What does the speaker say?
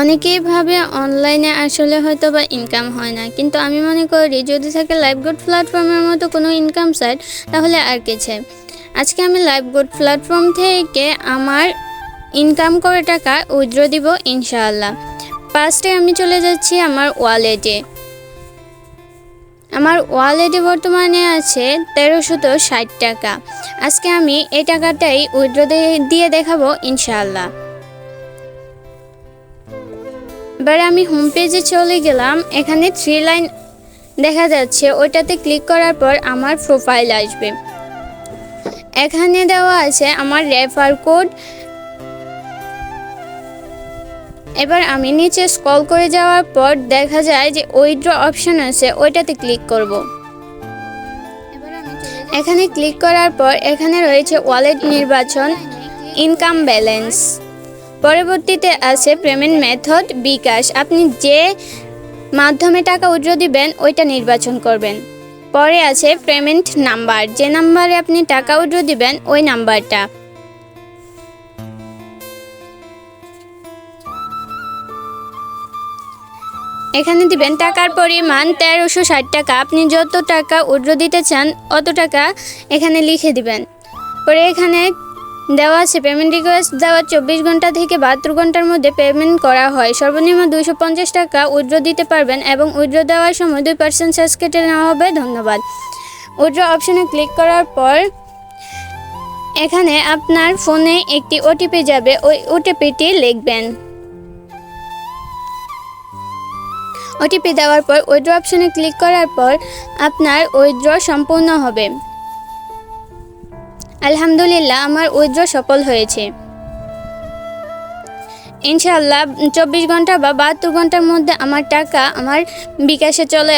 অনেকেই ভাবে অনলাইনে আসলে হয়তো বা ইনকাম হয় না। কিন্তু আমি মনে করি যদি থাকে লাইভ গুড প্ল্যাটফর্মের মতো কোনো ইনকাম সাইট তাহলে আর কি চাই আজকে আমি লাইভ গুড প্ল্যাটফর্ম থেকে আমার ইনকাম করে টাকা উইথড্র দিব ইনশাআল্লাহ। ফার্স্টে আমি চলে যাচ্ছি আমার ওয়ালেটে আমার ওয়ালেটে বর্তমানে আছে তেরোশত ষাট টাকা। আজকে আমি এই টাকাটাই উইথড্র দিয়ে দেখাবো ইনশাআল্লাহ। এবার আমি হোম পেজে চলে গেলাম। এখানে থ্রি লাইন দেখা যাচ্ছে। ওইটাতে ক্লিক করার পর আমার প্রোফাইল আসবে। এখানে দেওয়া আছে আমার রেফার কোড এবার আমি নিচে স্কল করে যাওয়ার পর দেখা যায় যে উইথড্র অপশন আছে, ওইটাতে ক্লিক করব। এখানে ক্লিক করার পর এখানে রয়েছে ওয়ালেট নির্বাচন ইনকাম ব্যালেন্স পরবর্তীতে আছে পেমেন্ট মেথড বিকাশ। আপনি যে মাধ্যমে টাকা উইথড্র দিবেন, ওইটা নির্বাচন করবেন। পরে আছে পেমেন্ট নাম্বার। যে নাম্বারে আপনি টাকা উইথড্র দিবেন, ওই নাম্বারটা। এখানে দিবেন টাকার পরিমাণ তেরোশো ষাট টাকা। আপনি যত টাকা উইথড্র দিতে চান, অত টাকা এখানে লিখে দিবেন। পরে এখানে দেওয়া আছে। পেমেন্ট রিকোয়েস্ট দেওয়া চব্বিশ ঘণ্টা থেকে বাহাত্তর ঘণ্টার মধ্যে পেমেন্ট করা হয়। সর্বনিম্ন দুইশো পঞ্চাশ টাকা উইথড্র দিতে পারবেন এবং উইথড্র দেওয়ার সময় দুই পার্সেন্ট চার্জ কেটে নেওয়া হবে। ধন্যবাদ। উইথড্র অপশনে ক্লিক করার পর এখানে আপনার ফোনে একটি ওটিপি যাবে। ওই ওটিপিটি লিখবেন। ওটিপি দেওয়ার পর উইথড্র অপশনে ক্লিক করার পর আপনার উইথড্র সম্পূর্ণ হবে। আলহামদুলিল্লাহ, আমার উইথড্র সফল হয়েছে। ইনশাআল্লাহ, চব্বিশ ঘণ্টা বা বাহাত্তর ঘণ্টার মধ্যে আমার টাকা আমার বিকাশে চলে